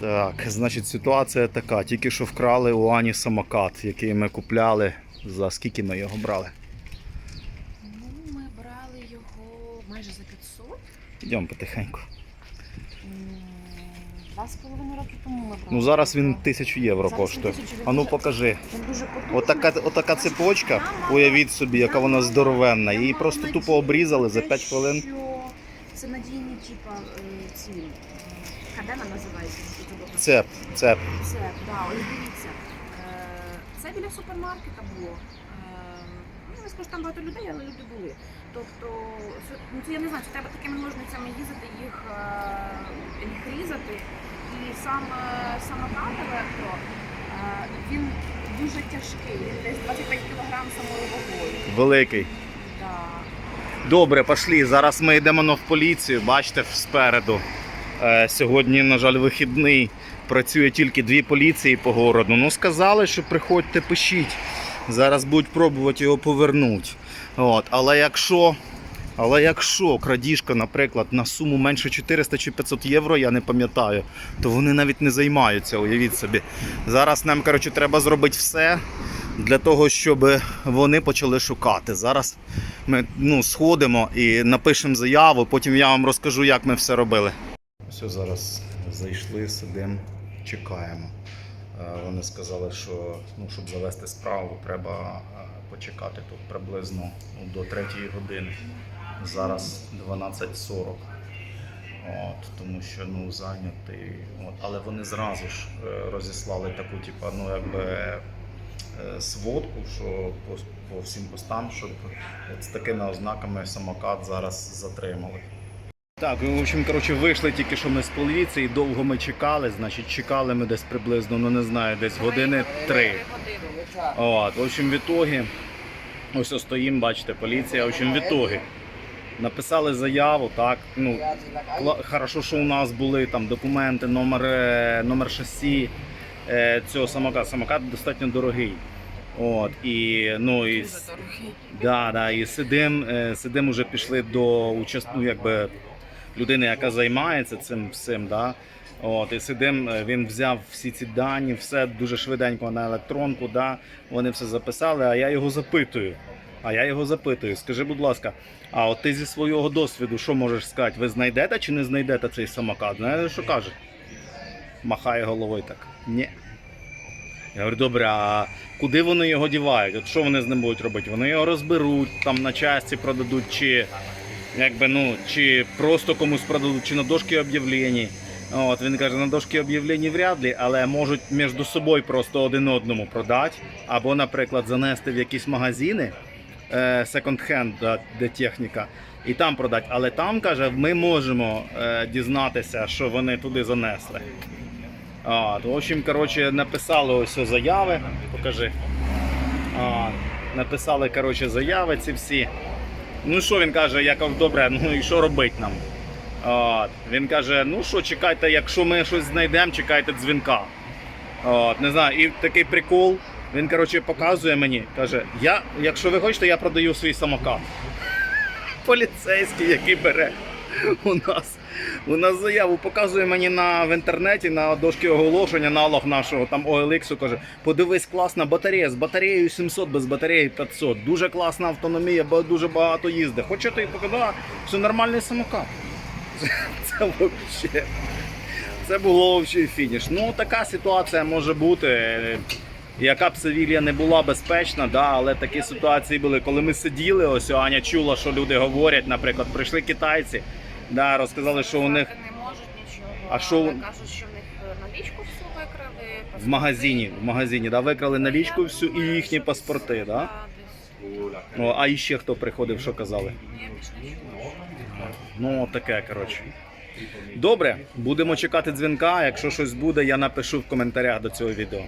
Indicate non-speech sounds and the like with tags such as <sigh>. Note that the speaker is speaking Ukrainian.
Так, значить, ситуація така. Тільки що вкрали у Ані самокат, який ми купляли. За скільки ми його брали? Ну, ми брали його майже за 500. Йдемо потихеньку. Два з половиною роки тому ми брали. Ну зараз він тисячу євро Зараз він коштує. тисячу А ну покажи. Він дуже. Отака, отака цепочка, уявіть собі, яка вона здоровенна. Її просто тупо обрізали за 5 хвилин. Надійні, типа, е, ці м, кадена називається. Цеп, цеп. Це, да, ось дивіться. Е, Це біля супермаркета було. Е, Ну, не скажу, там багато людей, але люди були. Тобто, ну, це я не знаю, це треба такими ножницями їздити, їх, е, їх різати. І сам е, самокат електро, е, він дуже тяжкий, він десь 25 кг самою вагою. Великий. Добре, пошли. Зараз ми йдемо в поліцію. Бачите, спереду. Е, сьогодні, на жаль, вихідний. Працює тільки дві поліції по городу. Ну, сказали, що приходьте, пишіть. Зараз будуть пробувати його повернути. От. Але якщо. Але якщо крадіжка, наприклад, на суму менше 400 чи 500 євро, я не пам'ятаю, то вони навіть не займаються, уявіть собі. Зараз нам коротше, треба зробити все для того, щоб вони почали шукати. Зараз ми ну, сходимо і напишемо заяву, потім я вам розкажу, як ми все робили. Все, зараз зайшли, сидимо, чекаємо. Е, Вони сказали, що ну, щоб завести справу, треба е, почекати тут приблизно ну, до 3 години. Зараз 12.40. От, тому що ну, зайнятий. От, але вони зразу ж е, розіслали таку, типу, ну, якби, сводку, що по, по всім постам, щоб от з такими ознаками самокат зараз затримали. Так, в общем, коротше, вийшли тільки що ми з поліції, довго ми чекали, значить, чекали ми десь приблизно, ну не знаю, десь години три. От, в общем, в ітогі, ось ось стоїмо, бачите, поліція, в общем, в ітогі. Написали заяву, так, ну, Хорошо, що у нас були там документи, номер, е, номер шасі е, цього самоката. Самокат достатньо дорогий. От, і, ну, і, да, да, і сидим, е, сидим уже пішли до участ... ну, якби, людини, яка займається цим всім. Да? От, і сидим, е, він взяв всі ці дані, все дуже швиденько на електронку, да? вони все записали, а я його запитую. А я його запитую, скажи, будь ласка, а от ти зі свого досвіду що можеш сказати? Ви знайдете чи не знайдете цей самокат? Знаєте, що каже? Махає головою так. Ні. Я говорю, добре, а куди вони його дівають? От що вони з ним будуть робити? Вони його розберуть, там на часті продадуть, чи якби ну, чи просто комусь продадуть, чи на дошки об'явлень. От він каже, на дошки об'явлень вряд ли, але можуть між собою просто один одному продати, або, наприклад, занести в якісь магазини секонд-хенд, де техніка, і там продати. Але там каже, ми можемо е, дізнатися, що вони туди занесли. А, в общем, коротше, написали ось заяви. Покажи. А, написали коротше, заяви ці всі. Ну що він каже, я кажу, добре, <laughs> ну і що робити нам? От, він каже: ну що, чекайте, якщо ми щось знайдемо, чекайте дзвінка. От, не знаю, і такий прикол. Він коротше, показує мені, каже, я, якщо ви хочете, я продаю свій самокат. <laughs> Поліцейський, який бере <laughs> у нас. У нас заяву показує мені на, в інтернеті на дошки оголошення, аналог нашого там OLX, каже, подивись, класна батарея, з батареєю 700, без батареї 500. Дуже класна автономія, бо дуже багато їздить. Хочете і показати, що нормальний самокат. <laughs> Це, це вообще. Це було взагалі фініш. Ну, така ситуація може бути. Яка б Севілія не була безпечна, да, але такі ситуації були. Коли ми сиділи, ось Аня чула, що люди говорять. Наприклад, прийшли китайці, да, розказали, що у них не можуть нічого. А що але кажуть, що в них е, налічку всю викрали. в магазині, в магазині да, викрали налічку всю і їхні паспорти. Да? Ну, а іще хто приходив, що казали? Ну, таке, коротше. Добре, будемо чекати дзвінка. Якщо щось буде, я напишу в коментарях до цього відео.